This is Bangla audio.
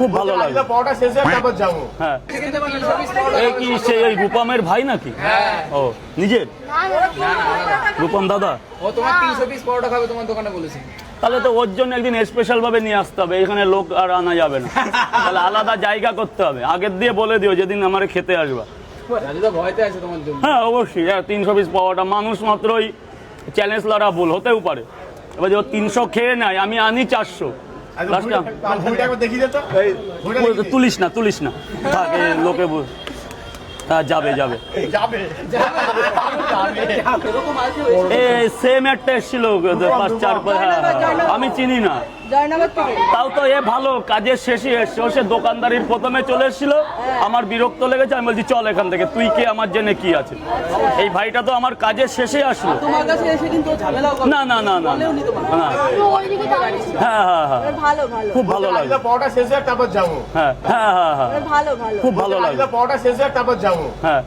খুব ভালো লাগে আজকে পড়াটা শেষ হয়ে তারপর যাব। হ্যাঁ। এই কি সে এই রূপমের ভাই নাকি? ও নিজের? রূপম দাদা? ও তোমার তিনশো পিস পরোটা খাবে তোমার দোকানে বলেছে। তাহলে তো ওর জন্য একদিন স্পেশাল ভাবে নিয়ে আসতে হবে এখানে লোক আর আনা যাবে না। তাহলে আলাদা জায়গা করতে হবে। আগের দিয়ে বলে দিও যেদিন আমার খেতে আসবা। রাজুদা ভয়তে আছে তোমার জন্য। হ্যাঁ অবশ্যই। হ্যাঁ তিনশো পিস পাওয়াটা মানুষ মাত্রই চ্যালেঞ্জ লড়া ভুল হতেও পারে। এবার যে ও তিনশো খেয়ে নেয় আমি আনি চারশো। আচ্ছা। তুলিস না তুলিস না। থাক, এ লোকে হ্যাঁ যাবে যাবে। যাবে। সেম একটা এসেছিল পাঁচ চার হ্যাঁ, হ্যাঁ। আমি চিনি না। তাও তো এ ভালো কাজের শেষে এসছে ও সে দোকানদারির প্রথমে চলে এসেছিল। আমার বিরক্ত লেগেছে আমি বলছি চল এখান থেকে তুই কে আমার জেনে কি আছে? এই ভাইটা তো আমার কাজের শেষে আসলো। তোমার কাছে এসে কিন্তু ঝামেলাও না না না না না। হ্যাঁ হ্যাঁ ভালো ভালো। খুব ভালো লাগে। পড়াটা শেষ হয়ে তারপর যাব। হ্যাঁ হ্যাঁ হ্যাঁ হ্যাঁ ভালো ভালো। খুব ভালো লাগে। পড়াটা শেষ হয়ে তারপর যাব। হ্যাঁ।